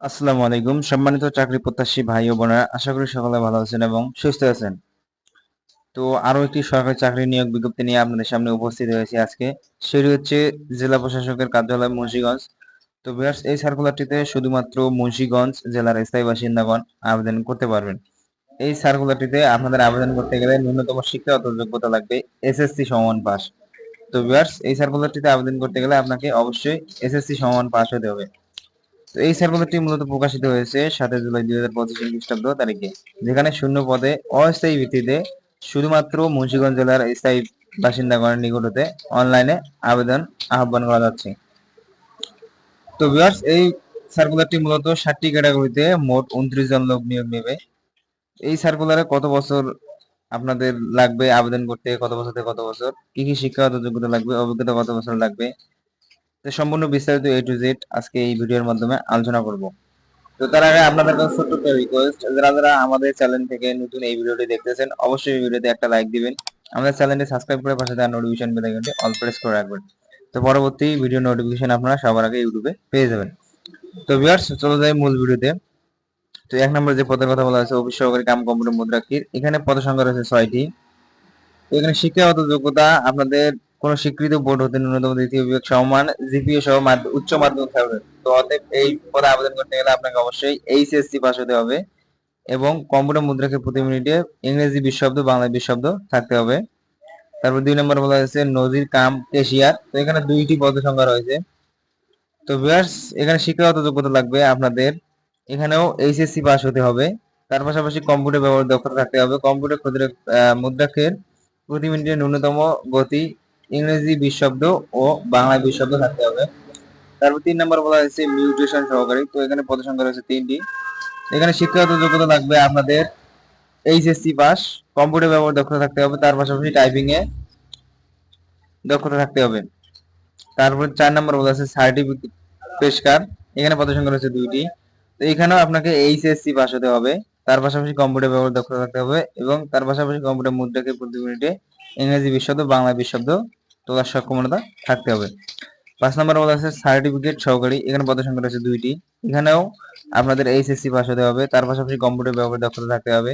আসসালামু আলাইকুম। সম্মানিত চাকরি প্রত্যাশী ভাই ও বোনেরা, আশা করি সকলে ভালো আছেন এবং সুস্থ আছেন। তো আরও একটি সরকারি চাকরি নিয়োগ বিজ্ঞপ্তি নিয়ে আপনাদের সামনে উপস্থিত হয়েছে আজকে। সেটি হচ্ছে জেলা প্রশাসকের কার্যালয় মুন্সিগঞ্জ। তো ভিউয়ার্স, এই সার্কুলারটিতে শুধুমাত্র মুন্সিগঞ্জ জেলার স্থায়ী বাসিন্দাগণ আবেদন করতে পারবেন। এই সার্কুলারটিতে আপনাদের আবেদন করতে গেলে ন্যূনতম শিক্ষাগত যোগ্যতা লাগবে এসএসসি সমান পাস। তো ভিউয়ার্স, এই সার্কুলারটিতে আবেদন করতে গেলে আপনাকে অবশ্যই এসএসসি সমান পাস হতে হবে। তো এই সার্কুলারটি মূলত প্রকাশিত হয়েছে সাতই জুলাই দুই হাজার পঁচিশ খ্রিস্টাব্দ তারিখে, যেখানে শূন্য পদে অস্থায়ী ভিত্তিতে শুধুমাত্র মুন্সিগঞ্জ জেলার স্থায়ী বাসিন্দাগণের নিকট হতে অনলাইনে আবেদন আহ্বান করা যাচ্ছে। তো ভিউয়ার্স এই সার্কুলারটি মূলত ষাটটি ক্যাটাগরিতে মোট উনত্রিশ জন লোক নিয়োগ নেবে। এই সার্কুলারে কত বছর আপনাদের লাগবে আবেদন করতে, কত বছর থেকে কত বছর, কি কি শিক্ষাগত যোগ্যতা লাগবে, অভিজ্ঞতা কত বছর লাগবে সম্পূর্ণ বিস্তারিত এ টু জেড আজকে এই ভিডিওর মাধ্যমে আলোচনা করব। তো তার আগে আপনাদের কাছে ছোট্ট একটা রিকোয়েস্ট যারা যারা আমাদের চ্যানেল থেকে নতুন এই ভিডিওটি দেখতেছেন, অবশ্যই এই ভিডিওতে একটা লাইক দিবেন। আমাদের চ্যানেলটি সাবস্ক্রাইব করে পাশে দেওয়া নোটিফিকেশন বেল আইকনটি অল প্রেস করে রাখবেন। তো পরবর্তী ভিডিও নোটিফিকেশন আপনারা সবার আগে ইউটিউবে পেয়ে যাবেন। তো ভিউয়ার্স চলে যাই মূল ভিডিওতে। তো এক নম্বর যে পদের কথা বলা হয়েছে, অফিস সহকারী কাম কম্পিউটার মুদ্রাক্ষীর। এখানে পদ সংখ্যা রয়েছে ছয়টি। এখানে শিক্ষাগত যোগ্যতা আপনাদের কোন স্বীকৃত বোর্ড হতে ন্যূনতম দ্বিতীয় বিভাগ সমান জিপিএ সহ উচ্চ মাধ্যমিক থাকবে। তো অতএব এই পদে আবেদন করতে গেলে আপনাকে অবশ্যই এইচএসসি পাস হতে হবে এবং কম্পিউটার মুদ্রাকে প্রতি মিনিটে ইংরেজি বিশ শব্দ বাংলা বিশ শব্দ থাকতে হবে। তারপর দুই নম্বর বলা হয়েছে নজির কাম কেশিয়ার। তো এখানে দুইটি পদ সংখ্যা রয়েছে। তো ভিউয়ার্স, এখানে শিক্ষাগত যোগ্যতা লাগবে আপনাদের। এখানেও এইচএসসি পাস হতে হবে। তার পাশাপাশি কম্পিউটার ব্যবহার দক্ষতা থাকতে হবে। কম্পিউটার ক্ষুদ্র মুদ্রাক্ষের প্রতি মিনিটে ন্যূনতম গতি ইংরেজি বিশ শব্দ ও বাংলা বিশ শব্দ থাকতে হবে। তারপর তিন নম্বর বলা হয়েছে মিউটেশন সহকারী। তো এখানে পদ সংখ্যা রয়েছে তিনটি। এখানে শিক্ষাগত যোগ্যতা লাগবে আপনাদের এইচএসসি পাস কম্পিউটার ব্যবহার দক্ষতা থাকতে হবে, তার পাশাপাশি টাইপিং এ দক্ষতা থাকতে হবে। তারপর চার নম্বর বলা আছে সার্টিফিকেট পেশকার। এখানে পদ সংখ্যা রয়েছে দুইটি। তো এখানেও আপনাকে এইচএসসি পাস হতে হবে, তার পাশাপাশি কম্পিউটার ব্যবহার দক্ষতা থাকতে হবে এবং তার পাশাপাশি কম্পিউটার মুদ্রাকে প্রতি মিনিটে ইংরেজি বিশ শব্দ বাংলা বিশ শব্দ তোলার সক্ষমতা থাকতে হবে। পাঁচ নম্বর বলা আছে সার্টিফিকেট সহকারী। এখানে পদ সংখ্যা রয়েছে দুইটি। এখানেও আপনাদের এইচএসসি পাস হতে হবে। তার পাশাপাশি কম্পিউটার ব্যবহার দক্ষতা থাকতে হবে।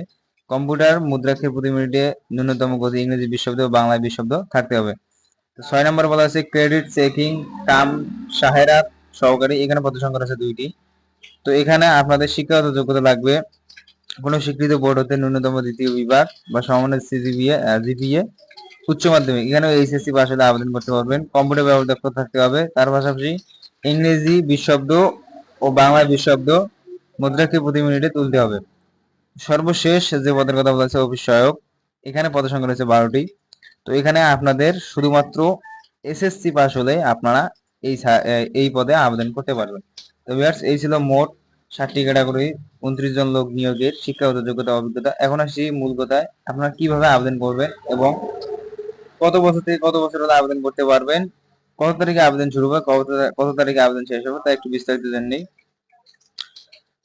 কম্পিউটার মুদ্রাক্ষের প্রতি মিনিটে ন্যূনতম গতি ইংরেজি বিশ শব্দ ও বাংলা বিশ থাকতে হবে। ছয় নম্বর বলা আছে ক্রেডিট চেকিং কাম সাহেরাত সহকারী। এখানে পদ সংখ্যা রয়েছে দুইটি। তো এখানে আপনাদের শিক্ষাগত যোগ্যতা লাগবে। কোনো স্বীকৃত বোর্ড হতে ন্যূনতম দ্বিতীয় বিভাগ বা সমানের সিজিপিএ জিপিএ উচ্চ মাধ্যমিক। এখানে এইচএসসি পাস হলে আবেদন করতে পারবেন। কম্পিউটার ব্যবহার দক্ষতা থাকতে হবে। তার পাশাপাশি ইংরেজি বিশ শব্দ ও বাংলা বিশ শব্দ মুদ্রাকে প্রতি মিনিটে তুলতে হবে। সর্বশেষ যে পদের কথা বলা হচ্ছে অফিস সহায়ক। এখানে পদের সংখ্যা রয়েছে বারোটি। তো এখানে আপনাদের শুধুমাত্র এসএসসি পাস হলে আপনারা এই এই পদে আবেদন করতে পারবেন। তো ভিউয়ার্স, এই ছিল মোট ষাটটি ক্যাটাগরি। উনত্রিশ জন লোক নিয়োগের শিক্ষাগত যোগ্যতা, অভিজ্ঞতা। এখন আসি মূল কথায়, আপনারা কীভাবে আবেদন করবেন এবং কত বছর থেকে কত বছর আবেদন করতে পারবেন? কত তারিখে আবেদন শুরু হবে? কত তারিখে আবেদন শেষ হবে? তা একটু বিস্তারিত জেনে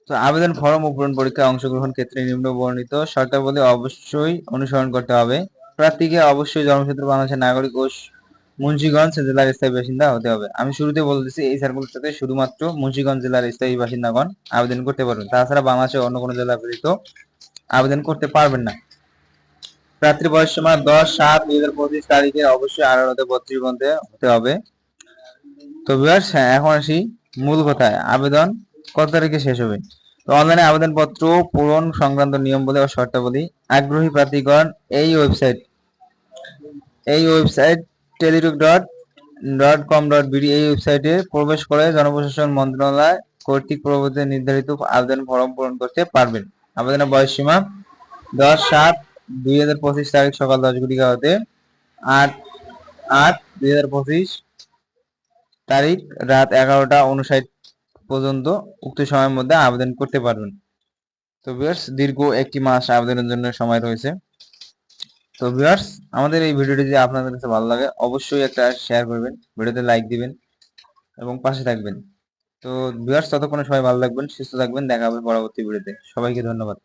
তো আবেদন ফর্ম ও পূরণ পরীক্ষায় অংশগ্রহণ ক্ষেত্রে নিম্ন বর্ণিত শর্তাবলী অবশ্যই অনুসরণ করতে হবে। প্রার্থীকে অবশ্যই জন্মসূত্র বাংলাদেশের নাগরিক ও মুন্সিগঞ্জ জেলার স্থায়ী বাসিন্দা হতে হবে। আমি শুরুতে বলতেছি, এই সার্কুলারটাতে শুধুমাত্র মুন্সিগঞ্জ জেলার স্থায়ী বাসিন্দাগণ আবেদন করতে পারবেন। তাছাড়া বাংলাদেশের অন্য কোনো জেলা ব্যতীত আবেদন করতে পারবেন না। প্রার্থীর বয়স সীমা দশ, সাত, দুই হাজার পঁচিশ তারিখে অবশ্যই আঠারোতে বত্রিশ হতে হবে। তো ভিউয়ার্স হ্যাঁ এখন আসি মূল কথায়। আবেদন কত তারিখে শেষ হবে? তো অনলাইনে আবেদনপত্র পূরণ সংক্রান্ত নিয়মাবলী ও শর্তাবলী। আগ্রহী প্রার্থীগণ, এই ওয়েবসাইট এই website Teletalk dot dot com dot BD এই ওয়েবসাইটে প্রবেশ করে জনপ্রশাসন মন্ত্রণালয় কর্তৃক প্রবর্তিত নির্ধারিত আবেদন ফর্ম পূরণ করতে পারবেন। আবেদনের বয়স সীমা দশ, সাত দুই হাজার পঁচিশ তারিখ সকাল দশ ঘটিকা হতে আট আট দুই হাজার পঁচিশ তারিখ রাত এগারোটা উনষাট পর্যন্ত উক্ত সময়ের মধ্যে আবেদন করতে পারবেন। তো ভিউয়ার্স, দীর্ঘ একটি মাস আবেদনের জন্য সময় রয়েছে। তো ভিউয়ার্স, আমাদের এই ভিডিওটি যদি আপনাদের কাছে ভালো লাগে, অবশ্যই একটা শেয়ার করবেন, ভিডিওতে লাইক দিবেন এবং পাশে থাকবেন। তো ভিউয়ার্স, ততক্ষণে সবাই ভালো থাকবেন, সুস্থ থাকবেন, দেখা হবে পরবর্তী ভিডিওতে। সবাইকে ধন্যবাদ।